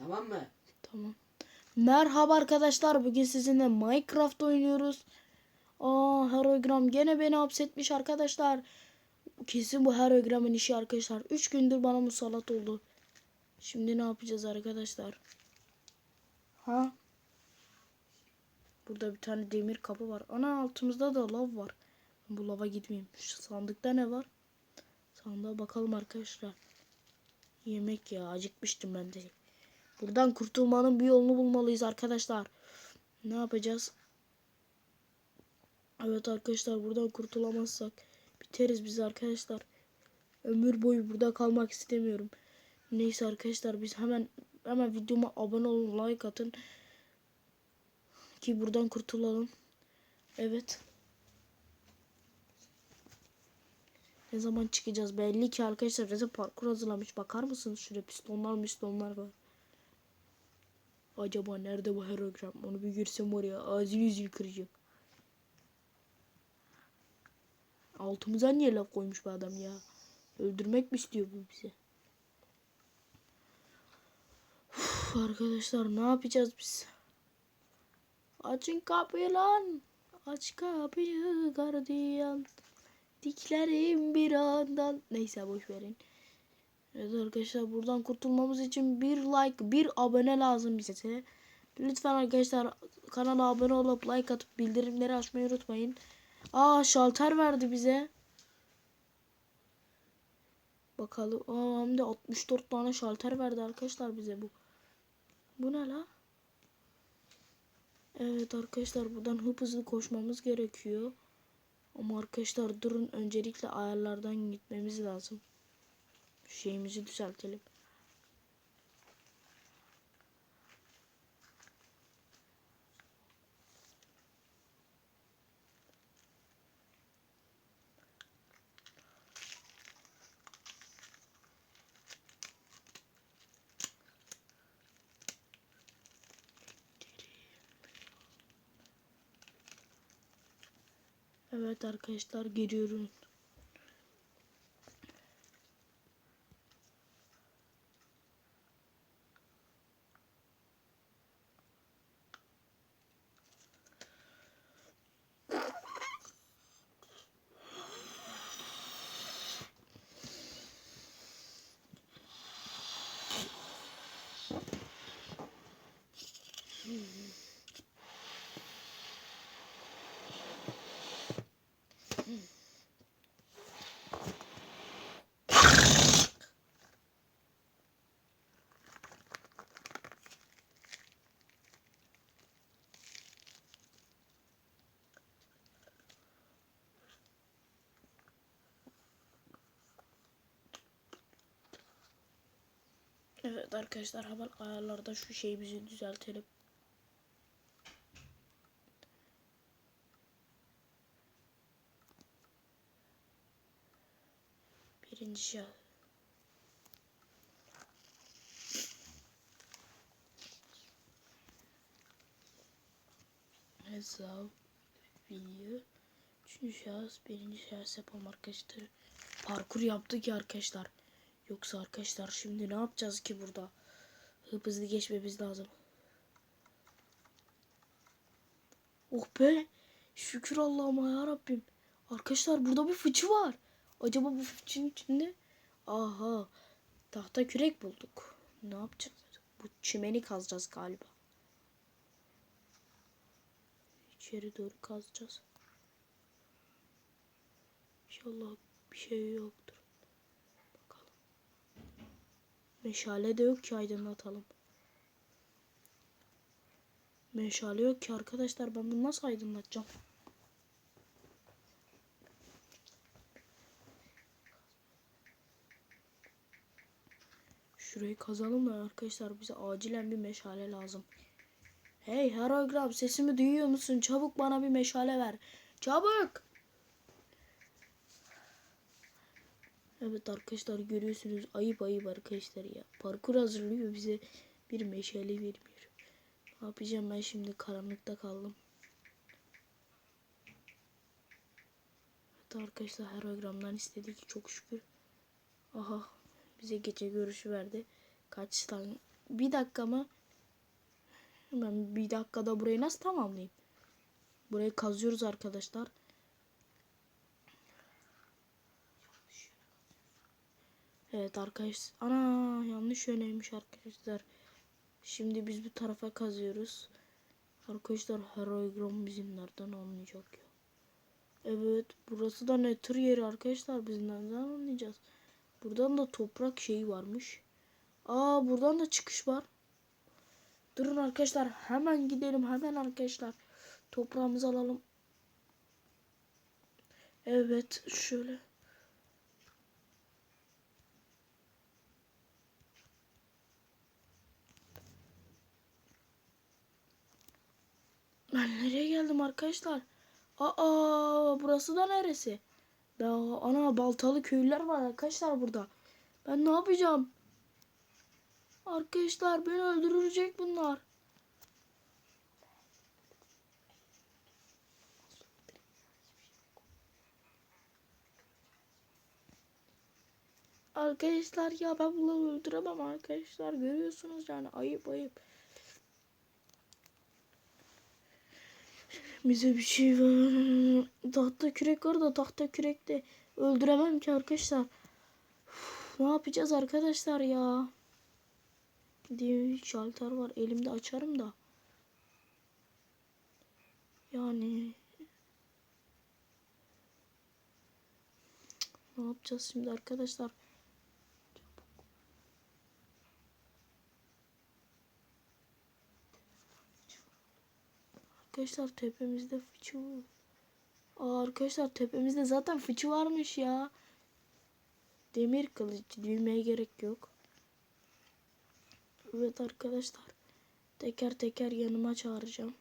Tamam mı? Tamam. Merhaba arkadaşlar. Bugün sizinle Minecraft oynuyoruz. Aa Herogram gene beni hapsetmiş arkadaşlar. Kesin bu Herogram'ın işi arkadaşlar. 3 gündür bana musallat oldu. Şimdi ne yapacağız arkadaşlar? Ha? Burada bir tane demir kapı var. Ana altımızda da lav var. Bu lava gitmeyeyim. Şu sandıkta ne var? Sandığa bakalım arkadaşlar. Yemek ya acıkmıştım ben de. Buradan kurtulmanın bir yolunu bulmalıyız arkadaşlar. Ne yapacağız? Evet arkadaşlar buradan kurtulamazsak biteriz biz arkadaşlar. Ömür boyu burada kalmak istemiyorum. Neyse arkadaşlar biz hemen hemen videoma abone olun, like atın ki buradan kurtulalım. Evet. Ne zaman çıkacağız? Belli ki arkadaşlar bize parkur hazırlamış. Bakar mısınız? Şurada pistonlar pistonlar var. Acaba nerede bu herogram? Onu bir görsem var ya ağzını yüzünü kıracağım. Altımıza niye laf koymuş bu adam ya? Öldürmek mi istiyor bu bizi? Uf, arkadaşlar ne yapacağız biz? Açın kapıyı lan. Aç kapıyı gardiyan. Diklerim bir andan. Neyse boş verin. Evet arkadaşlar buradan kurtulmamız için bir like, bir abone lazım bize. Lütfen arkadaşlar kanala abone olup like atıp bildirimleri açmayı unutmayın. Aa şalter verdi bize. Bakalım. Aa hem de 64 tane şalter verdi arkadaşlar bize bu. Bu ne la? Evet arkadaşlar buradan hızlı koşmamız gerekiyor. Ama arkadaşlar durun öncelikle ayarlardan gitmemiz lazım. Şeyimizi düzeltelim. Evet arkadaşlar geliyorum. Evet arkadaşlar hemen ayarlarda şu şeyimizi düzeltelim. Birinci şey. Hesap video. Üçüncü şahıs birinci şahıs yapalım arkadaşlar. Parkur yaptık ya arkadaşlar. Yoksa arkadaşlar şimdi ne yapacağız ki burada? Hızlı geçmemiz lazım. Oh be. Şükür Allah'ıma ya Rabbim. Arkadaşlar burada bir fıçı var. Acaba bu fıçının içinde? Aha. Tahta kürek bulduk. Ne yapacağız? Bu çimeni kazacağız galiba. İçeri doğru kazacağız. İnşallah bir şey yoktur. Meşale de yok ki aydınlatalım. Meşale yok ki arkadaşlar ben bunu nasıl aydınlatacağım? Şurayı kazalım da arkadaşlar bize acilen bir meşale lazım. Hey Herogram sesimi duyuyor musun? Çabuk bana bir meşale ver. Çabuk! Evet arkadaşlar görüyorsunuz ayıp ayıp arkadaşlar ya. Parkur hazırlıyor bize bir meşale vermiyor. Ne yapacağım ben şimdi karanlıkta kaldım. Evet arkadaşlar herogramdan istedik çok şükür. Aha bize gece görüşü verdi. Kaç tane bir dakika mı? Ben bir dakikada burayı nasıl tamamlayayım? Burayı kazıyoruz arkadaşlar. Evet arkadaşlar. Ana yanlış yöneymiş arkadaşlar. Şimdi biz bu tarafa kazıyoruz. Arkadaşlar Heroigram bizim nereden anlayacak ya? Evet burası da ne tür yeri arkadaşlar biz nereden anlayacağız? Buradan da toprak şeyi varmış. Aa buradan da çıkış var. Durun arkadaşlar hemen gidelim hemen arkadaşlar. Toprağımızı alalım. Evet şöyle. Ben nereye geldim arkadaşlar? Aa burası da neresi? Ya ana baltalı köylüler var arkadaşlar burada. Ben ne yapacağım? Arkadaşlar beni öldürecek bunlar. Arkadaşlar ya ben bunları öldüremem arkadaşlar. Görüyorsunuz yani ayıp ayıp. Bize bir şey ver. Tahta kürek var da tahta kürekte öldüremem ki arkadaşlar. Uf, ne yapacağız arkadaşlar ya? Diye şalter var. Elimde açarım da. Yani ne yapacağız şimdi arkadaşlar? Arkadaşlar tepemizde fıçı var. Aa, arkadaşlar tepemizde zaten fıçı varmış ya. Demir kılıç düğmeye gerek yok. Evet arkadaşlar. Teker teker yanıma çağıracağım.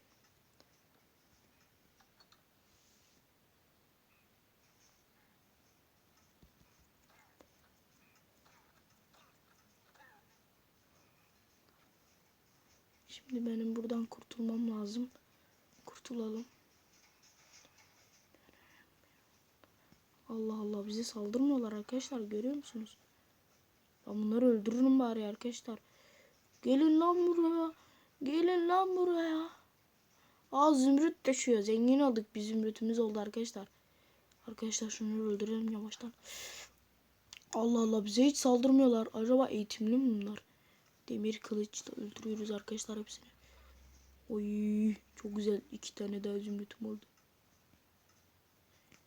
Şimdi benim buradan kurtulmam lazım. Kurtulalım. Allah Allah bize saldırmıyorlar arkadaşlar görüyor musunuz? Ben bunları öldürürüm bari arkadaşlar. Gelin lan buraya. Gelin lan buraya. Aa zümrüt taşıyor. Zengin olduk. Bir zümrütümüz oldu arkadaşlar. Arkadaşlar şunları öldürelim yavaştan. Allah Allah bize hiç saldırmıyorlar. Acaba eğitimli mi bunlar? Demir kılıçla öldürüyoruz arkadaşlar hepsini. Oy çok güzel. iki tane daha zümrütüm oldu.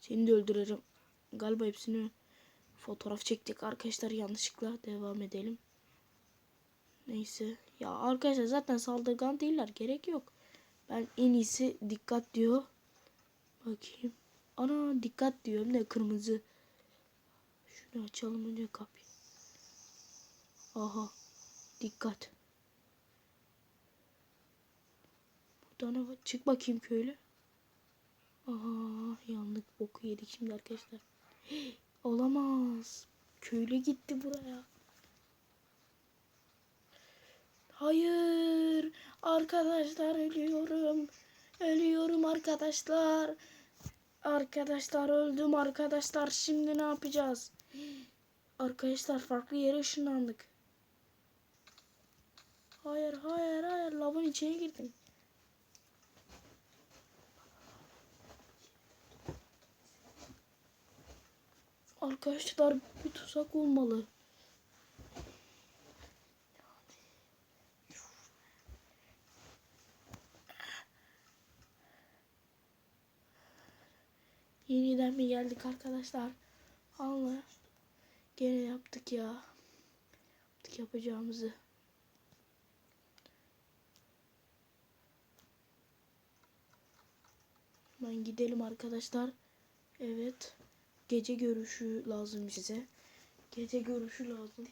Seni de öldürürüm. Galiba hepsini fotoğraf çektik arkadaşlar yanlışlıkla. Devam edelim. Neyse. Ya arkadaşlar zaten saldırgan değiller. Gerek yok. Ben en iyisi dikkat diyor. Bakayım. Ana dikkat diyor. Hem de kırmızı. Şunu açalım önce kapıyı. Aha. Dikkat. Burada ne var? Çık bakayım köylü. Aha yandık boku yedik şimdi arkadaşlar. Hii, olamaz. Köylü gitti buraya. Hayır. Arkadaşlar ölüyorum. Ölüyorum arkadaşlar. Arkadaşlar öldüm arkadaşlar. Şimdi ne yapacağız? Arkadaşlar farklı yere ışınlandık. Hayır hayır hayır lavın içine girdim. Arkadaşlar bir tuzak olmalı. Yeniden mi geldik arkadaşlar? Allah. Gene yaptık ya. Yaptık yapacağımızı. Ben gidelim arkadaşlar. Evet. Gece görüşü lazım size. Gece görüşü lazım.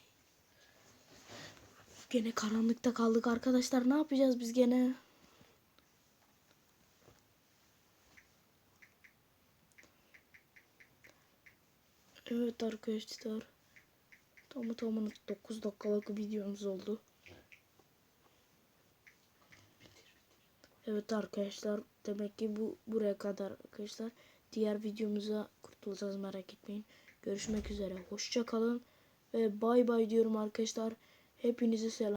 Gene karanlıkta kaldık arkadaşlar. Ne yapacağız biz gene? Evet arkadaşlar. Tamı tamına 9 dakikalık videomuz oldu. Evet arkadaşlar demek ki bu buraya kadar arkadaşlar. Diğer videomuza kurtulacağız merak etmeyin. Görüşmek üzere. Hoşça kalın ve bay bay diyorum arkadaşlar. Hepinize selam.